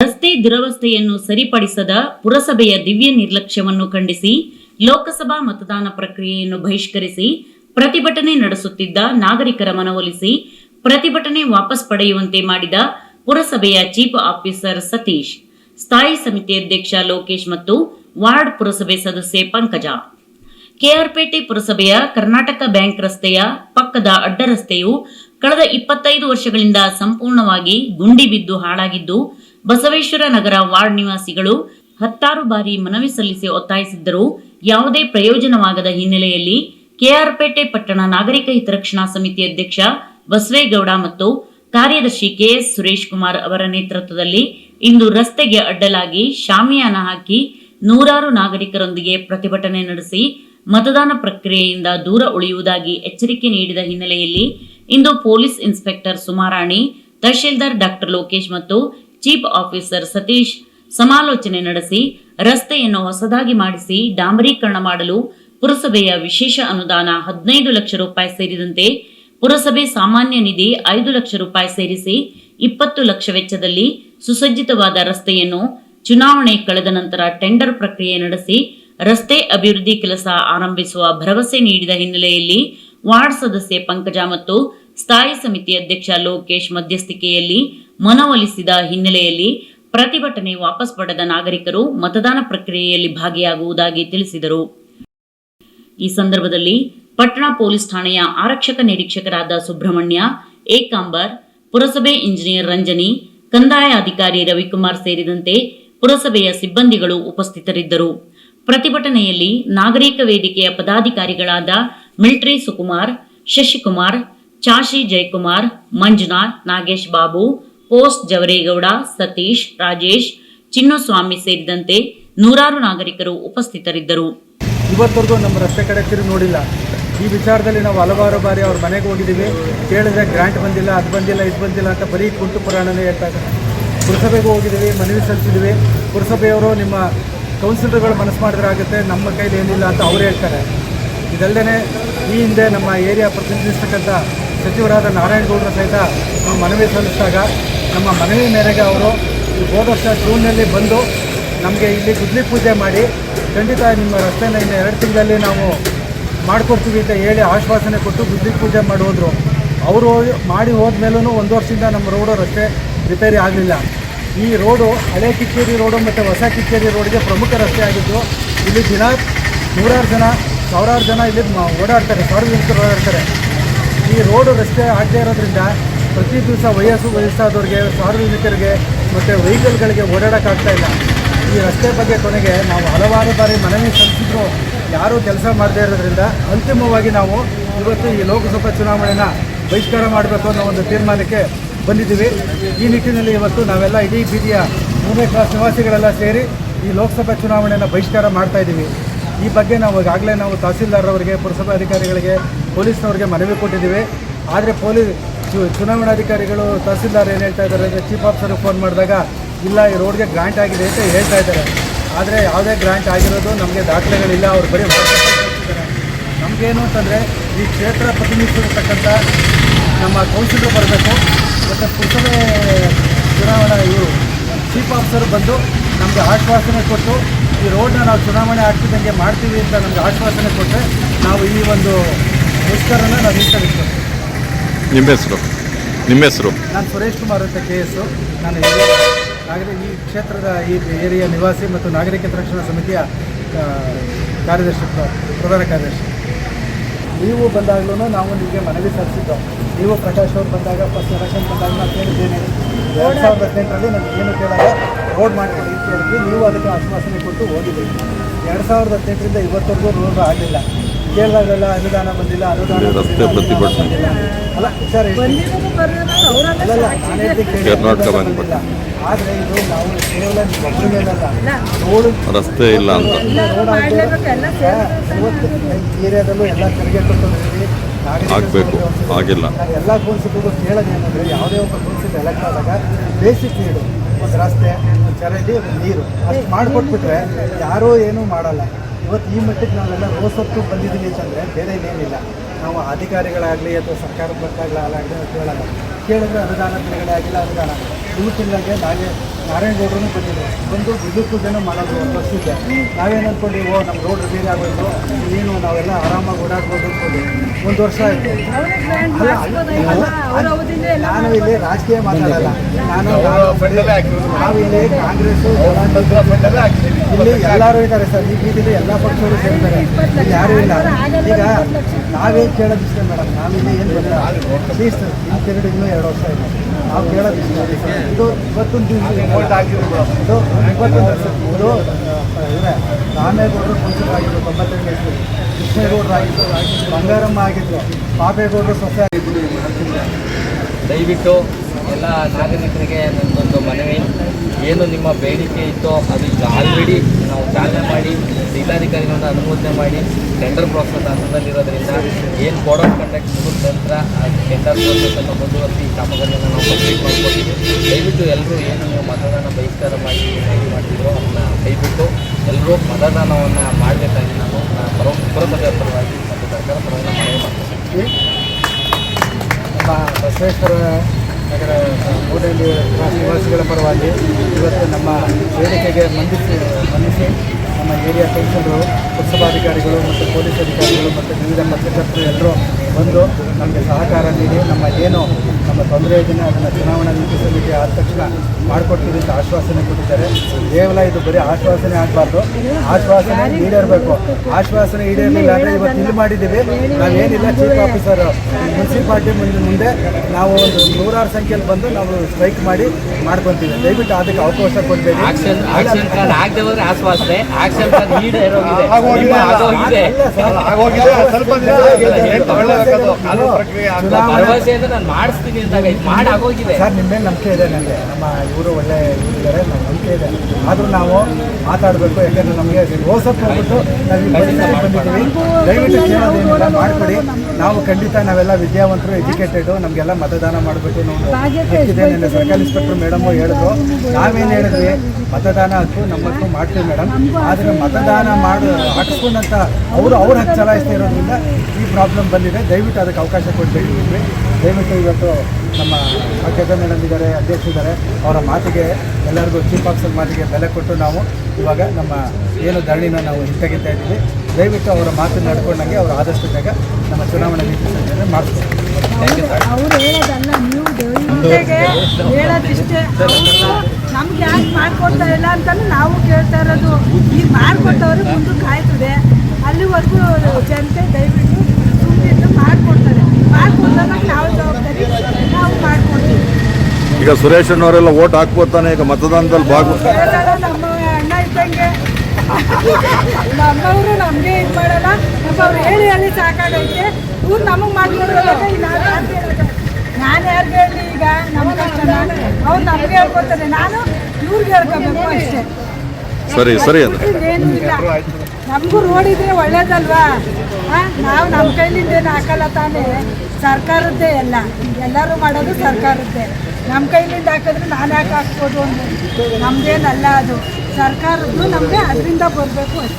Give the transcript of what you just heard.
ರಸ್ತೆ ದುರವಸ್ಥೆಯನ್ನು ಸರಿಪಡಿಸದ ಪುರಸಭೆಯ ದಿವ್ಯ ನಿರ್ಲಕ್ಷ್ಯವನ್ನು ಖಂಡಿಸಿ ಲೋಕಸಭಾ ಮತದಾನ ಪ್ರಕ್ರಿಯೆಯನ್ನು ಬಹಿಷ್ಕರಿಸಿ ಪ್ರತಿಭಟನೆ ನಡೆಸುತ್ತಿದ್ದ ನಾಗರಿಕರ ಮನವೊಲಿಸಿ ಪ್ರತಿಭಟನೆ ವಾಪಸ್ ಪಡೆಯುವಂತೆ ಮಾಡಿದ ಪುರಸಭೆಯ ಚೀಫ್ ಆಫೀಸರ್ ಸತೀಶ್, ಸ್ಥಾಯಿ ಸಮಿತಿ ಅಧ್ಯಕ್ಷ ಲೋಕೇಶ್ ಮತ್ತು ವಾರ್ಡ್ ಪುರಸಭೆ ಸದಸ್ಯೆ ಪಂಕಜ. ಕೆಆರ್ಪೇಟೆ ಪುರಸಭೆಯ ಕರ್ನಾಟಕ ಬ್ಯಾಂಕ್ ರಸ್ತೆಯ ಪಕ್ಕದ ಅಡ್ಡರಸ್ತೆಯು ಕಳೆದ ಇಪ್ಪತ್ತೈದು ವರ್ಷಗಳಿಂದ ಸಂಪೂರ್ಣವಾಗಿ ಗುಂಡಿ ಬಿದ್ದು ಹಾಳಾಗಿದ್ದು ಬಸವೇಶ್ವರ ನಗರ ವಾರ್ಡ್ ನಿವಾಸಿಗಳು ಹತ್ತಾರು ಬಾರಿ ಮನವಿ ಸಲ್ಲಿಸಿ ಒತ್ತಾಯಿಸಿದ್ದರೂ ಯಾವುದೇ ಪ್ರಯೋಜನವಾಗದ ಹಿನ್ನೆಲೆಯಲ್ಲಿ ಕೆಆರ್ಪೇಟೆ ಪಟ್ಟಣ ನಾಗರಿಕ ಹಿತರಕ್ಷಣಾ ಸಮಿತಿ ಅಧ್ಯಕ್ಷ ಬಸವೇಗೌಡ ಮತ್ತು ಕಾರ್ಯದರ್ಶಿ ಕೆಎಸ್ ಸುರೇಶ್ ಕುಮಾರ್ ಅವರ ನೇತೃತ್ವದಲ್ಲಿ ಇಂದು ರಸ್ತೆಗೆ ಅಡ್ಡಲಾಗಿ ಶಾಮಿಯಾನ ಹಾಕಿ ನೂರಾರು ನಾಗರಿಕರೊಂದಿಗೆ ಪ್ರತಿಭಟನೆ ನಡೆಸಿ ಮತದಾನ ಪ್ರಕ್ರಿಯೆಯಿಂದ ದೂರ ಉಳಿಯುವುದಾಗಿ ಎಚ್ಚರಿಕೆ ನೀಡಿದ ಹಿನ್ನೆಲೆಯಲ್ಲಿ ಇಂದು police inspector Sumarani tahsildar doctor Lokesh ಮತ್ತು ಚೀಫ್ ಆಫೀಸರ್ ಸತೀಶ್ ಸಮಾಲೋಚನೆ ನಡೆಸಿ, ರಸ್ತೆಯನ್ನು ಹೊಸದಾಗಿ ಮಾಡಿಸಿ, ಡಾಂಬರೀಕರಣ ಮಾಡಲು ಪುರಸಭೆಯ ವಿಶೇಷ ಅನುದಾನ ಹದಿನೈದು ಲಕ್ಷ ರೂಪಾಯಿ ಸೇರಿದಂತೆ ಪುರಸಭೆ ಸಾಮಾನ್ಯ ನಿಧಿ ಐದು ಲಕ್ಷ ರೂಪಾಯಿ ಸೇರಿಸಿ ಇಪ್ಪತ್ತು ಲಕ್ಷ ವೆಚ್ಚದಲ್ಲಿ ಸುಸಜ್ಜಿತವಾದ ರಸ್ತೆಯನ್ನು ಚುನಾವಣೆ ಕಳೆದ ನಂತರ ಟೆಂಡರ್ ಪ್ರಕ್ರಿಯೆ ನಡೆಸಿ ರಸ್ತೆ ಅಭಿವೃದ್ಧಿ ಕೆಲಸ ಆರಂಭಿಸುವ ಭರವಸೆ ನೀಡಿದ ಹಿನ್ನೆಲೆಯಲ್ಲಿ ವಾರ್ಡ್ ಸದಸ್ಯೆ ಪಂಕಜ ಮತ್ತು ಸ್ಥಾಯಿ ಸಮಿತಿ ಅಧ್ಯಕ್ಷ ಲೋಕೇಶ್ ಮಧ್ಯಸ್ಥಿಕೆಯಲ್ಲಿ ಮನವೊಲಿಸಿದ ಹಿನ್ನೆಲೆಯಲ್ಲಿ ಪ್ರತಿಭಟನೆ ವಾಪಸ್ ಪಡೆದ ನಾಗರಿಕರು ಮತದಾನ ಪ್ರಕ್ರಿಯೆಯಲ್ಲಿ ಭಾಗಿಯಾಗುವುದಾಗಿ ತಿಳಿಸಿದರು. ಈ ಸಂದರ್ಭದಲ್ಲಿ ಪಟ್ಟಣ ಪೊಲೀಸ್ ಠಾಣೆಯ ಆರಕ್ಷಕ ನಿರೀಕ್ಷಕರಾದ ಸುಬ್ರಹ್ಮಣ್ಯ, ಏಕಾಂಬರ್, ಪುರಸಭೆ ಇಂಜಿನಿಯರ್ ರಂಜನಿ, ಕಂದಾಯ ಅಧಿಕಾರಿ ರವಿಕುಮಾರ್ ಸೇರಿದಂತೆ ಪುರಸಭೆಯ ಸಿಬ್ಬಂದಿಗಳು ಉಪಸ್ಥಿತರಿದ್ದರು. ಪ್ರತಿಭಟನೆಯಲ್ಲಿ ನಾಗರಿಕ ವೇದಿಕೆಯ ಪದಾಧಿಕಾರಿಗಳಾದ ಮಿಲ್ಟ್ರಿ ಸುಕುಮಾರ್, ಶಶಿಕುಮಾರ್ ಚಾಶಿ ಜಯಕುಮಾರ್, ಮಂಜುನಾಥ್, ನಾಗೇಶ್ ಬಾಬು ಪೋಸ್ಟ್ ಜವರೇಗೌಡ, ಸತೀಶ್, ರಾಜೇಶ್, ಚಿನ್ನುಸ್ವಾಮಿ ಸೇರಿದಂತೆ ನೂರಾರು ನಾಗರಿಕರು ಉಪಸ್ಥಿತರಿದ್ದರು. ಇವತ್ತವರೆಗೂ ನಮ್ಮ ರಸ್ತೆ ಕಡೆ ತಿರುಗಿ ನೋಡಿಲ್ಲ. ಈ ವಿಚಾರದಲ್ಲಿ ನಾವು ಹಲವಾರು ಬಾರಿ ಅವ್ರ ಮನೆಗೆ ಹೋಗಿದ್ದೀವಿ. ಕೇಳಿದ್ರೆ ಗ್ರಾಂಟ್ ಬಂದಿಲ್ಲ, ಅದು ಬಂದಿಲ್ಲ, ಇದು ಬಂದಿಲ್ಲ ಅಂತ ಬರೀ ಕುಂಟು ಪುರಾಣನೇ ಹೇಳ್ತಾ ಇದ್ದಾರೆ. ಪುರಸಭೆಗೂ ಹೋಗಿದ್ದೀವಿ, ಮನವಿ ಸಲ್ಲಿಸಿದ್ವಿ ಪುರಸಭೆಯವರು ನಿಮ್ಮ ಕೌನ್ಸಿಲರ್ಗಳು ಮನಸ್ಸು ಮಾಡಿದ್ರೆ ಆಗುತ್ತೆ, ನಮ್ಮ ಕೈಲಿ ಏನಿಲ್ಲ ಅಂತ ಅವ್ರು ಹೇಳ್ತಾರೆ. ಇದಲ್ಲದೆ ಈ ಹಿಂದೆ ನಮ್ಮ ಏರಿಯಾ ಪ್ರತಿನಿಧಿಸ್ತಕ್ಕಂಥ ಸಚಿವರಾದ ನಾರಾಯಣಗೌಡರ ಸಹಿತ ನಾವು ಮನವಿ ಸಲ್ಲಿಸಿದಾಗ ನಮ್ಮ ಮನವಿ ಮೇರೆಗೆ ಅವರು ಹೋದ ವರ್ಷ ಜೂನ್ನಲ್ಲಿ ಬಂದು ನಮಗೆ ಇಲ್ಲಿ ಗುದ್ಲಿ ಪೂಜೆ ಮಾಡಿ ಖಂಡಿತ ನಿಮ್ಮ ರಸ್ತೆನ ಇನ್ನು ಎರಡು ತಿಂಗಳಲ್ಲಿ ನಾವು ಮಾಡಿಕೊಡ್ತೀವಿ ಅಂತ ಹೇಳಿ ಆಶ್ವಾಸನೆ ಕೊಟ್ಟು ಗುದ್ಲಿ ಪೂಜೆ ಮಾಡಿ ಅವರು ಮಾಡಿ ಹೋದ್ಮೇಲೂ ಒಂದು ವರ್ಷದಿಂದ ನಮ್ಮ ರೋಡು ರಸ್ತೆ ರಿಪೇರಿ ಆಗಲಿಲ್ಲ. ಈ ರೋಡು ಹಳೆ ಕಿಚ್ಚೇರಿ ರೋಡು ಮತ್ತು ಹೊಸ ಕಿಚ್ಚೇರಿ ರೋಡ್ಗೆ ಪ್ರಮುಖ ರಸ್ತೆ ಆಗಿದ್ದು, ಇಲ್ಲಿ ದಿನ ನೂರಾರು ಜನ, ಸಾವಿರಾರು ಜನ ಇಲ್ಲಿ ಓಡಾಡ್ತಾರೆ, ಸಾರ್ವಜನಿಕರು ಓಡಾಡ್ತಾರೆ. ಈ ರೋಡು ರಸ್ತೆ ಆಗದೇ ಇರೋದ್ರಿಂದ ಪ್ರತಿ ದಿವಸ ವಯಸ್ಸು ವಯಸ್ಸಾದವ್ರಿಗೆ, ಸಾರ್ವಜನಿಕರಿಗೆ ಮತ್ತು ವೆಹಿಕಲ್ಗಳಿಗೆ ಓಡಾಡೋಕ್ಕಾಗ್ತಾ ಇಲ್ಲ. ಈ ರಸ್ತೆ ಬಗ್ಗೆ ಕೊನೆಗೆ ನಾವು ಹಲವಾರು ಬಾರಿ ಮನವಿ ಸಲ್ಲಿಸಿದ್ರು. ಯಾರೂ ಕೆಲಸ ಮಾಡದೇ ಇರೋದ್ರಿಂದ ಅಂತಿಮವಾಗಿ ನಾವು ಇವತ್ತು ಈ ಲೋಕಸಭಾ ಚುನಾವಣೆನ ಬಹಿಷ್ಕಾರ ಮಾಡಬೇಕು ಅನ್ನೋ ಒಂದು ತೀರ್ಮಾನಕ್ಕೆ ಬಂದಿದ್ದೀವಿ. ಈ ನಿಟ್ಟಿನಲ್ಲಿ ಇವತ್ತು ನಾವೆಲ್ಲ ಇಡೀ ಬೀದಿಯ ಮೂರನೇ ಕ್ಲಾಸ್ ನಿವಾಸಿಗಳೆಲ್ಲ ಸೇರಿ ಈ ಲೋಕಸಭಾ ಚುನಾವಣೆಯನ್ನು ಬಹಿಷ್ಕಾರ ಮಾಡ್ತಾ ಇದ್ದೀವಿ. ಈ ಬಗ್ಗೆ ನಾವು ಈಗಾಗಲೇ ನಾವು ತಹಸೀಲ್ದಾರ್ರವರಿಗೆ ಪುರಸಭಾ ಅಧಿಕಾರಿಗಳಿಗೆ ಪೊಲೀಸ್ನವ್ರಿಗೆ ಮನವಿ ಕೊಟ್ಟಿದ್ದೀವಿ. ಆದರೆ ಪೊಲೀಸ್ ಚುನಾವಣಾಧಿಕಾರಿಗಳು ತಹಸೀಲ್ದಾರ್ ಏನು ಹೇಳ್ತಾ ಇದ್ದಾರೆ ಅಂದರೆ ಚೀಫ್ ಆಫೀಸರ್ಗೆ ಫೋನ್ ಮಾಡಿದಾಗ, ಇಲ್ಲ, ಈ ರೋಡ್ಗೆ ಗ್ರಾಂಟ್ ಆಗಿದೆ ಅಂತ ಹೇಳ್ತಾ ಇದ್ದಾರೆ. ಆದರೆ ಯಾವುದೇ ಗ್ರಾಂಟ್ ಆಗಿರೋದು ನಮಗೆ ದಾಖಲೆಗಳಿಲ್ಲ, ಅವ್ರು ಬರೀ ನಮಗೇನು ಅಂತಂದರೆ ಈ ಕ್ಷೇತ್ರ ಪ್ರತಿನಿಧಿಸಿರ್ತಕ್ಕಂಥ ನಮ್ಮ ಕೌನ್ಸಿಲರ್ ಬರಬೇಕು. ಮತ್ತು ಪುರಸಭೆ ಚುನಾವಣಾ ಇವರು ಚೀಫ್ ಆಫೀಸರ್ ಬಂದು ನಮಗೆ ಆಶ್ವಾಸನೆ ಕೊಟ್ಟು, ಈ ರೋಡ್ನ ನಾವು ಚುನಾವಣೆ ಆಗ್ತಿದ್ದಂಗೆ ಮಾಡ್ತೀವಿ ಅಂತ ನಮಗೆ ಆಶ್ವಾಸನೆ ಕೊಟ್ಟರೆ ನಾವು ಈ ಒಂದು ಮುಷ್ಕರನ ನಾವು ಹಿಂತರಿಸ್ತೀವಿ ನಿಮ್ಮ ಹೆಸರು? ನಿಮ್ಮ ಹೆಸರು? ನಾನು ಸುರೇಶ್ ಕುಮಾರ್ ಅಂತ ಕೆ ಎಸ್ ನಾನು ಇಲ್ಲಿ ನಾಗರಿ, ಈ ಕ್ಷೇತ್ರದ ಈ ಏರಿಯಾ ನಿವಾಸಿ ಮತ್ತು ನಾಗರಿಕ ರಕ್ಷಣಾ ಸಮಿತಿಯ ಕಾರ್ಯದರ್ಶಿ, ಪ್ರ- ಪ್ರಧಾನ ಕಾರ್ಯದರ್ಶಿ. ನೀವು ಬಂದಾಗಲೂ ನಾವು ನಿಮಗೆ ಮನವಿ ಸಲ್ಲಿಸಿದ್ದು ನೀವು ಪ್ರಕಾಶ್ ಅವ್ರು ಬಂದಾಗ, ಫಸ್ಟ್ ಎಲೆಕ್ಷನ್ ಬಂದಾಗ ನಾನು ಕೇಳಿದ್ದೇನೆ. ಎರಡು ಸಾವಿರದ ಹದಿನೆಂಟರಲ್ಲಿ ನನಗೆ ಏನು ಕೇಳಲ್ಲ. ರೋಡ್ ಮಾಡಿಕೊಡಿ ಅಂತ ಹೇಳಿದ್ವಿ. ನೀವು ಅದಕ್ಕೆ ಆಶ್ವಾಸನೆ ಕೊಟ್ಟು ಹೋಗಿದ್ದೀವಿ ಎರಡು ಸಾವಿರದ ಹದಿನೆಂಟರಿಂದ ಇವತ್ತರೆಗೂ ರೋಡ್ ಆಗಲಿಲ್ಲ. ಕೇಳಿದಾಗೆಲ್ಲ ಅನುದಾನ ಬಂದಿಲ್ಲ ಅನುದಾನ ರಸ್ತೆ ಪ್ರತಿಭಟನೆ. ಅಲ್ಲ ಸರ್. ಕರ್ನಾಟಕ ಬ್ಯಾಂಕ್ ಇಲ್ಲ. ಆದ್ರೆ ಇದು ನಾವು ಕೇವಲ ಒಬ್ಬರ ಮೇಲಲ್ಲ ರಸ್ತೆ ಇಲ್ಲ ಅಂತ. ರೋಡ್ ಇವತ್ತು ಏರಿಯಾದಲ್ಲೂ ಎಲ್ಲ ತೆರಿಗೆ ಕೊಟ್ಟಿದ್ದೀವಿ ಆಗ್ಬೇಕು ಆಗಿಲ್ಲ. ಎಲ್ಲ ಕೌನ್ಸಿಲ್ಗೂ ಏನಂದರೆ ಯಾವುದೇ ಒಬ್ಬ ಕೌನ್ಸಿಲ್ ಎಲೆಕ್ಟ್ ಆದಾಗ ಬೇಸಿಕ್ ನೀಡು ಒಂದು ರಸ್ತೆ ಒಂದು ಚರಂಡಿ ಒಂದು ನೀರು ಅಷ್ಟು ಮಾಡಿಕೊಟ್ಬಿಟ್ರೆ ಯಾರೂ ಏನೂ ಮಾಡಲ್ಲ. ಇವತ್ತು ಈ ಮಟ್ಟಿಗೆ ನಾವೆಲ್ಲ ರೋಸತ್ತು ಬಂದಿದ್ದೀವಿ ಅಂತಂದರೆ ಬೇರೆ ಏನಿಲ್ಲ ನಾವು ಅಧಿಕಾರಿಗಳಾಗಲಿ ಅಥವಾ ಸರ್ಕಾರದ ಮಕ್ಕಳಾಗಲಿ ಕೇಳಲ್ಲ ಕೇಳಿದ್ರೆ ಅನುದಾನ ಬಿಡುಗಡೆ ಆಗಿಲ್ಲ ಅನುದಾನ ಇವತ್ತಿಲ್ಲಂಗೆ ನಾವೇ ನಾರಾಯಣಗೌಡರು ಬಂದಿದ್ರು ಒಂದು ವಿದ್ಯುತ್ ಜನ ಮಾಡೋದು ಒಂದು ವರ್ಷಕ್ಕೆ ನಾವೇನು ಅಂದ್ಕೊಂಡು ಓ ನಮ್ಮ ರೋಡ್ ಬೇರೆ ಆಗೋದು ಏನು ನಾವೆಲ್ಲ ಆರಾಮಾಗಿ ಓಡಾಡ್ಬೋದು ಅಂದ್ಕೊಂಡು ಒಂದು ವರ್ಷ ಆಯಿತು. ನಾನು ಇಲ್ಲಿ ರಾಜಕೀಯ ಮಾತಾಡಲ್ಲ. ನಾನು ನಾವು ಇಲ್ಲಿ ಕಾಂಗ್ರೆಸ್ ಇಲ್ಲಿ ಎಲ್ಲರೂ ಇದ್ದಾರೆ ಸರ್. ಈ ಬೀದಿಲಿ ಎಲ್ಲ ಪಕ್ಷಗಳು ಸೇರ್ತಾರೆ. ಇಲ್ಲಿ ಯಾರೂ ಇಲ್ಲ. ಈಗ ನಾವೇನು ಕೇಳೋದಿಷ್ಟೇ ಮೇಡಮ್. ನಾವಿಲ್ಲಿ ಏನು ಬಂದಿಲ್ಲ. ಪ್ಲೀಸ್ ಎರಡು ಇನ್ನೂ ಎರಡು ವರ್ಷ ಇದೆ. ನಾವು ಕೇಳೋದಿಷ್ಟೇ. ಇದು ಇವತ್ತೊಂದು ದಿವಸ. ಇದು ಇವತ್ತೊಂದು ವರ್ಷ ಇದು. ಇವರೇ ರಾಮೇಗೌಡರು ಮುಂಚೆಗಾಗಿದ್ರು ತೊಂಬತ್ತೆರಡು ವಯಸ್ಸು ಕೃಷ್ಣೇಗೌಡರು ಆಗಿದ್ರು ಬಂಗಾರಮ್ಮ ಆಗಿದ್ರು. ಪಾಪೇಗೌಡರು ಸೊಸೆ ಆಗಿದ್ದರು ದಯವಿಟ್ಟು ಎಲ್ಲ ನಾಗರಿಕರಿಗೆ ನನ್ನದೊಂದು ಮನವಿ. ಏನು ನಿಮ್ಮ ಬೇಡಿಕೆ ಇತ್ತೋ ಅದು ಈಗ ನಾವು ಚಾಲನೆ ಮಾಡಿ, ಜಿಲ್ಲಾಧಿಕಾರಿಗಳನ್ನ ಅನುಮೋದನೆ ಮಾಡಿ ಟೆಂಡರ್ ಪ್ರೋಸೆಸ್ ಹಂತದಲ್ಲಿರೋದ್ರಿಂದ ಏನು ಕೋಡ್ ಕಂಡಕ್ಟ್ ಮುಗಿದ ನಂತರ ಟೆಂಡರ್ ಪ್ರೋಸೆಸನ್ನು ಮುಂದುವರಿಸಿ ಕಾಮಗಾರಿಯನ್ನು ನಾವು ಕಂಪ್ಲೀಟ್ ಮಾಡ್ಕೊಂಡಿದ್ದೀವಿ ದಯವಿಟ್ಟು ಎಲ್ಲರೂ ಏನು ನೀವು ಮತದಾನ ಬಹಿಷ್ಕಾರ ಮಾಡಿ ಏನಾಗಿ ಮಾಡ್ತಿದ್ರು ಅದನ್ನ ಕೈಬಿಟ್ಟು ಎಲ್ಲರೂ ಮತದಾನವನ್ನು ಮಾಡಬೇಕಾಗಿ ನಾನು ಪರ ಪುರಸಭೆಯ ಪರವಾಗಿ ಮತ್ತು ಸರ್ಕಾರ ಪರವಾಗಿ ಮನವಿ ಮಾಡ್ತೀನಿ ನಮ್ಮ ಬಸವೇಶ್ವರ ನಗರ ಮೂಡಲ್ಲಿ ನಿವಾಸಿಗಳ ಪರವಾಗಿ ಇವತ್ತು ನಮ್ಮ ಬೇಡಿಕೆಗೆ ಮಂದಿಸಿ ಮನ್ನಿಸಿ ನಮ್ಮ ಏರಿಯಾ ಕೌನ್ಸಿಲರು, ಪುರಸಭಾಧಿಕಾರಿಗಳು ಮತ್ತು ಪೊಲೀಸ್ ಅಧಿಕಾರಿಗಳು ಮತ್ತು ವಿವಿಧ ಪತ್ರಕರ್ತರು ಎಲ್ಲರೂ ಬಂದು ನಮಗೆ ಸಹಕಾರ ನೀಡಿ ನಮ್ಮ ಏನು ತೊಂದರೆ ಅದನ್ನು ಚುನಾವಣಾ ನೀತಿ ಸಮಿತಿ ಆದ ತಕ್ಷಣ ಮಾಡಿಕೊಡ್ತೀವಿ ಅಂತ ಆಶ್ವಾಸನೆ ಕೊಟ್ಟಿದ್ದಾರೆ. ಕೇವಲ ಇದು ಬರೀ ಆಶ್ವಾಸನೆ ಆಗಬಾರ್ದು. ಆಶ್ವಾಸನೆ ಈಡೇರಬೇಕು. ಆಶ್ವಾಸನೆ ಈಡೇರಲಿಲ್ಲ ಅಂದರೆ ಇವತ್ತು ಇಲ್ಲಿ ಮಾಡಿದ್ದೀವಿ. ನಾವೇನಿಲ್ಲ ಚೀಫ್ ಆಫೀಸರ್ ಮುನ್ಸಿಪಾಲ್ಟಿ ಮುಂದೆ ಮುಂದೆ ನಾವು ಒಂದು ನೂರಾರು ಸಂಖ್ಯೆಯಲ್ಲಿ ಬಂದು ನಾವು ಸ್ಟ್ರೈಕ್ ಮಾಡಿ ಮಾಡ್ಕೊತೀವಿ. ದಯವಿಟ್ಟು ಅದಕ್ಕೆ ಅವಕಾಶ ಕೊಡಬೇಕು ಆಕ್ಷನ್ ಆಕ್ಷನ್ ಪ್ಲಾನ್ ಆಗದೆ ಆಶ್ವಾಸನೆ. ನಾನು ಮಾಡಿಸ್ತೀನಿ ಆಗೋಗಿದೆ ಸರ್ ನಿಮ್ಮ ನಂಬಿಕೆ ಇದೆ ನನಗೆ. ನಮ್ಮ ಇವರು ಒಳ್ಳೆ ಇದ್ದಾರೆ ನಮ್ಮ ನಂಬಿಕೆ ಇದೆ. ಆದರೂ ನಾವು ಮಾತಾಡಬೇಕು, ಯಾಕಂದ್ರೆ ನಮಗೆ ರೋಸಪ್ ಹೋಗ್ಬಿಟ್ಟು ನಾವು ಬಂದಿದ್ದೀವಿ. ದಯವಿಟ್ಟು ಮಾಡಿಕೊಡಿ. ನಾವು ಖಂಡಿತ ನಾವೆಲ್ಲ ವಿದ್ಯಾವಂತರು, ಎಜುಕೇಟೆಡು, ನಮಗೆಲ್ಲ ಮತದಾನ ಮಾಡಬೇಕು ಅನ್ನೋ ಹಕ್ಕಿದೆ ನನ್ನ ಸರ್ಕಾರಿ ಇನ್ಸ್ಪೆಕ್ಟರ್ ಮೇಡಮು ಹೇಳಿದ್ರು. ನಾವೇನು ಹೇಳಿದ್ವಿ? ಮತದಾನ ಹಕ್ಕು ನಮ್ಮ ಹಕ್ಕು ಮಾಡ್ತೀವಿ ಮೇಡಮ್. ಆದರೆ ಮತದಾನ ಮಾಡಿ, ಹಾಕಿಸ್ಕೊಂಡಂತ ಅವರು ಅವ್ರ ಹಕ್ಕು ಚಲಾಯಿಸ್ತಾ ಇರೋದ್ರಿಂದ ಈ ಪ್ರಾಬ್ಲಮ್ ಬಂದಿದೆ. ದಯವಿಟ್ಟು ಅದಕ್ಕೆ ಅವಕಾಶ ಕೊಡಬೇಕಿದ್ವಿ ದಯವಿಟ್ಟು ಇವತ್ತು ನಮ್ಮ ಭಾಗ್ಯದ ಮೇಡಮ್ ಇದ್ದಾರೆ ಅವರ ಮಾತಿಗೆ ಎಲ್ಲರಿಗೂ ಚೀಫ್ ಆಫೀಸರ್ ಮಾತಿಗೆ ಬೆಲೆ ಕೊಟ್ಟು ನಾವು ಇವಾಗ ನಮ್ಮ ಏನು ಧರಣಿನ ನಾವು ಹಿಂತೆಗಿತಾ ಇದ್ದೀವಿ. ದಯವಿಟ್ಟು ಅವರ ಮಾತು ನಡ್ಕೊಂಡಂಗೆ ಅವರು ಆದಷ್ಟು ಬೇಗ ನಮ್ಮ ಚುನಾವಣಾ ನೀತಿ ಸಂಹಿತೆ ಮಾಡ್ತೀವಿ ಅವ್ರು ಹೇಳೋದಲ್ಲ, ನೀವು ಹೇಳೋದಿಷ್ಟೇ. ನಮ್ಗೆ ಯಾಕೆ ಮಾಡ್ಕೊಡ್ತಾ ಇಲ್ಲ ನಾವು ಕೇಳ್ತಾ ಇರೋದು. ಈಗ ಮಾಡ್ಕೊಟ್ಟವ್ರು ಮುಂದಕ್ಕೆ ಕಾಯ್ತದೆ. ಅಲ್ಲಿವರೆಗೂ ಜನತೆ ದಯವಿಟ್ಟು ಸುಮ್ಮನಿದ್ದು ಮಾಡ್ಕೊಡ್ತಾರೆ ಮಾಡ್ಕೊಡ್ದಾಗ ನಾವು ಜವಾಬ್ದಾರಿ ನಾವು ಮಾಡ್ಕೊಡ್ತೀವಿ ಈಗ ಸುರೇಶ್ ಅಣ್ಣವರೆಲ್ಲ ಓಟ್ ಹಾಕ್ಬೋತಾನೆ ಈಗ ಮತದಾನದಲ್ಲಿ ಭಾಗ ನಮ್ಮವರು ನಮಗೆ ಇದು ಮಾಡಲ್ಲ. ನಮ್ಮ ಅವ್ರು ಹೇಳಿ ಹೇಳಿ ಸಾಕಾಗೈತೆ. ಇವ್ರು ನಮಗೆ ಮಾಡ್ಕೊಡೋದಾಗ ನಾನು ಯಾರು ಹೇಳಿ ಈಗ? ನಮ್ಮ ಅವ್ರು ನಮಗೆ ಹೇಳ್ಕೊತಾರೆ ನಾನು ಇವ್ರಿಗೆ ಹೇಳ್ಕೊಬೇಕು ಅಷ್ಟೇ. ಸರಿ ಸರಿ ಅದು ಏನು ಇಲ್ಲ. ನಮಗೂ ರೋಡ್ ಇದ್ರೆ ಒಳ್ಳೇದಲ್ವಾ? ನಾವು ನಮ್ಮ ಕೈಲಿಂದ ಏನು ಹಾಕಲ್ಲ ತಾನೇ? ಸರ್ಕಾರದ್ದೇ ಎಲ್ಲ. ಎಲ್ಲರೂ ಮಾಡೋದು ಸರ್ಕಾರದ್ದೇ. ನಮ್ಮ ಕೈಲಿಂದ ಹಾಕಿದ್ರೆ ನಾನು ಯಾಕೆ ಹಾಕ್ಬೋದು ಅಂದರೆ. ನಮ್ಮದೇನಲ್ಲ ಅದು. ಸರ್ಕಾರದ್ದು ನಮಗೆ ಅದರಿಂದ ಬರಬೇಕು ಅಷ್ಟೇ.